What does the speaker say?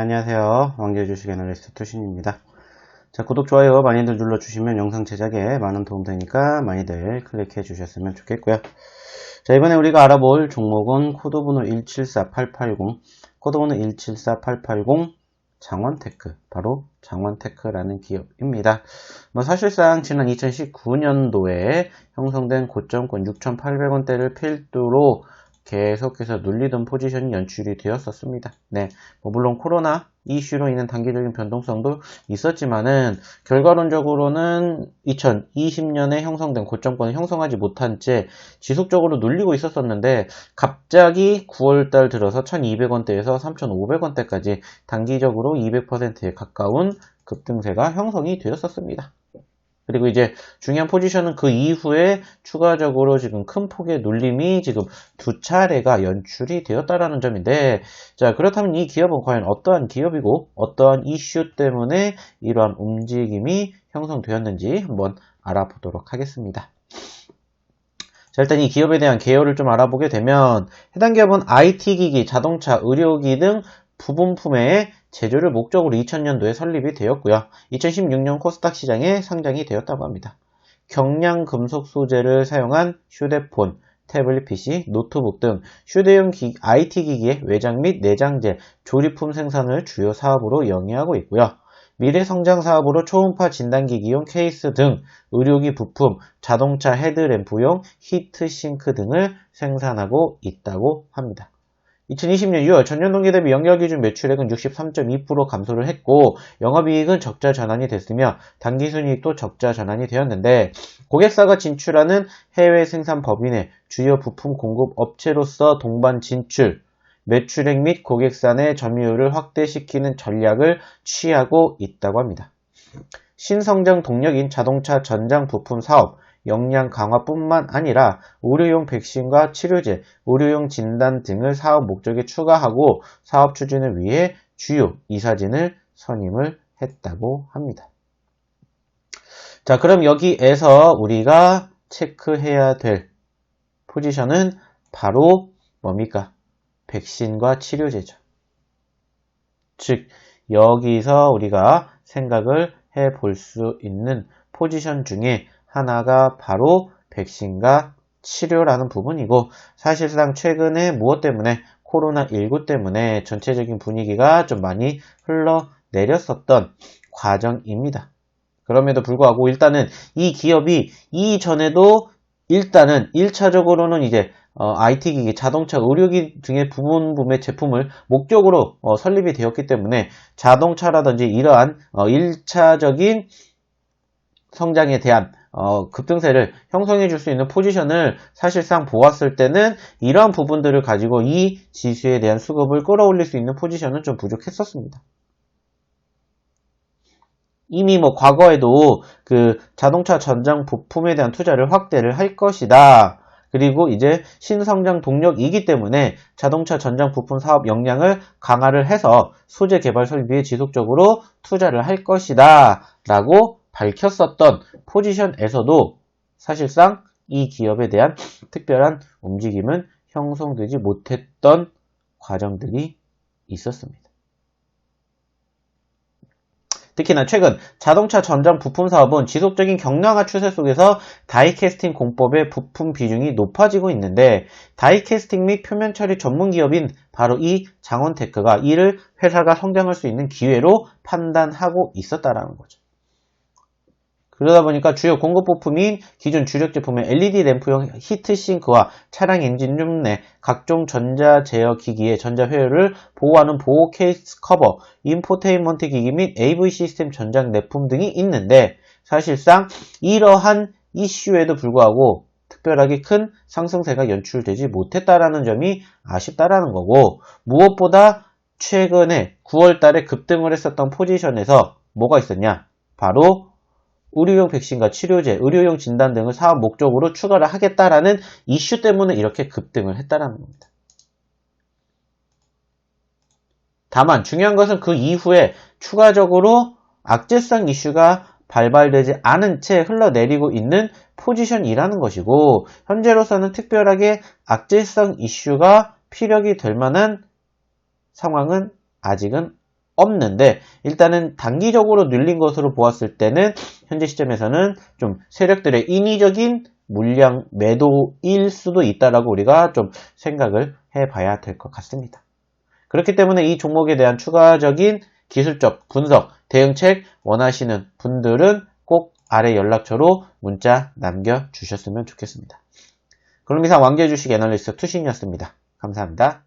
네, 안녕하세요. 왕재 주식 애널리스트 투신입니다. 자, 구독, 좋아요 많이들 눌러주시면 영상 제작에 많은 도움 되니까 많이들 클릭해 주셨으면 좋겠고요. 자, 이번에 우리가 알아볼 종목은 코드번호 174880, 코드번호 174880 장원테크, 바로 장원테크라는 기업입니다. 뭐 사실상 지난 2019년도에 형성된 고점권 6,800원대를 필두로 계속해서 눌리던 포지션이 연출이 되었었습니다. 네, 뭐 물론 코로나 이슈로 인한 단기적인 변동성도 있었지만은 결과론적으로는 2020년에 형성된 고점권을 형성하지 못한 채 지속적으로 눌리고 있었었는데 갑자기 9월달 들어서 1200원대에서 3500원대까지 단기적으로 200%에 가까운 급등세가 형성이 되었었습니다. 그리고 이제 중요한 포지션은 그 이후에 추가적으로 지금 큰 폭의 눌림이 지금 두 차례가 연출이 되었다라는 점인데 자 그렇다면 이 기업은 과연 어떠한 기업이고 어떠한 이슈 때문에 이러한 움직임이 형성되었는지 한번 알아보도록 하겠습니다. 자, 일단 이 기업에 대한 개요를 좀 알아보게 되면 해당 기업은 IT기기, 자동차, 의료기 등 부분품의 제조를 목적으로 2000년도에 설립이 되었고요. 2016년 코스닥 시장에 상장이 되었다고 합니다. 경량 금속 소재를 사용한 휴대폰, 태블릿 PC, 노트북 등 휴대용 기, IT 기기의 외장 및 내장재, 조립품 생산을 주요 사업으로 영위하고 있고요. 미래 성장 사업으로 초음파 진단기기용 케이스 등 의료기 부품, 자동차 헤드램프용 히트싱크 등을 생산하고 있다고 합니다. 2020년 6월 전년 동기 대비 연결 기준 매출액은 63.2% 감소를 했고 영업이익은 적자 전환이 됐으며 당기순이익도 적자 전환이 되었는데 고객사가 진출하는 해외 생산 법인의 주요 부품 공급 업체로서 동반 진출, 매출액 및 고객사 내 점유율을 확대시키는 전략을 취하고 있다고 합니다. 신성장 동력인 자동차 전장 부품 사업, 역량 강화뿐만 아니라 의료용 백신과 치료제, 의료용 진단 등을 사업 목적에 추가하고 사업 추진을 위해 주요 이사진을 선임을 했다고 합니다. 자, 그럼 여기에서 우리가 체크해야 될 포지션은 바로 뭡니까? 백신과 치료제죠. 즉, 여기서 우리가 생각을 해 볼 수 있는 포지션 중에 하나가 바로 백신과 치료라는 부분이고 사실상 최근에 무엇 때문에 코로나19 때문에 전체적인 분위기가 좀 많이 흘러내렸었던 과정입니다. 그럼에도 불구하고 일단은 이 기업이 이전에도 일단은 1차적으로는 이제 어, IT기기, 자동차, 의료기 등의 부분 분의 제품을 목적으로 어, 설립이 되었기 때문에 자동차라든지 이러한 어, 1차적인 성장에 대한 어, 급등세를 형성해 줄 수 있는 포지션을 사실상 보았을 때는 이러한 부분들을 가지고 이 지수에 대한 수급을 끌어올릴 수 있는 포지션은 좀 부족했었습니다. 이미 뭐 과거에도 그 자동차 전장 부품에 대한 투자를 확대를 할 것이다. 그리고 이제 신성장 동력이기 때문에 자동차 전장 부품 사업 역량을 강화를 해서 소재 개발 설비에 지속적으로 투자를 할 것이다. 라고 밝혔었던 포지션에서도 사실상 이 기업에 대한 특별한 움직임은 형성되지 못했던 과정들이 있었습니다. 특히나 최근 자동차 전장 부품 사업은 지속적인 경량화 추세 속에서 다이캐스팅 공법의 부품 비중이 높아지고 있는데 다이캐스팅 및 표면 처리 전문 기업인 바로 이 장원테크가 이를 회사가 성장할 수 있는 기회로 판단하고 있었다라는 거죠. 그러다 보니까 주요 공급 부품인 기존 주력 제품의 LED 램프용 히트싱크와 차량 엔진 룸 내 각종 전자 제어 기기의 전자 회로를 보호하는 보호 케이스 커버, 인포테인먼트 기기 및 AV 시스템 전장 내품 등이 있는데 사실상 이러한 이슈에도 불구하고 특별하게 큰 상승세가 연출되지 못했다라는 점이 아쉽다라는 거고 무엇보다 최근에 9월 달에 급등을 했었던 포지션에서 뭐가 있었냐? 바로 의료용 백신과 치료제, 의료용 진단 등을 사업 목적으로 추가를 하겠다라는 이슈 때문에 이렇게 급등을 했다라는 겁니다. 다만 중요한 것은 그 이후에 추가적으로 악재성 이슈가 발발되지 않은 채 흘러내리고 있는 포지션이라는 것이고 현재로서는 특별하게 악재성 이슈가 피력이 될 만한 상황은 아직은 없는데 일단은 단기적으로 늘린 것으로 보았을 때는 현재 시점에서는 좀 세력들의 인위적인 물량 매도일 수도 있다라고 우리가 좀 생각을 해봐야 될 것 같습니다. 그렇기 때문에 이 종목에 대한 추가적인 기술적 분석, 대응책 원하시는 분들은 꼭 아래 연락처로 문자 남겨주셨으면 좋겠습니다. 그럼 이상 왕제주식 애널리스트 투신이었습니다. 감사합니다.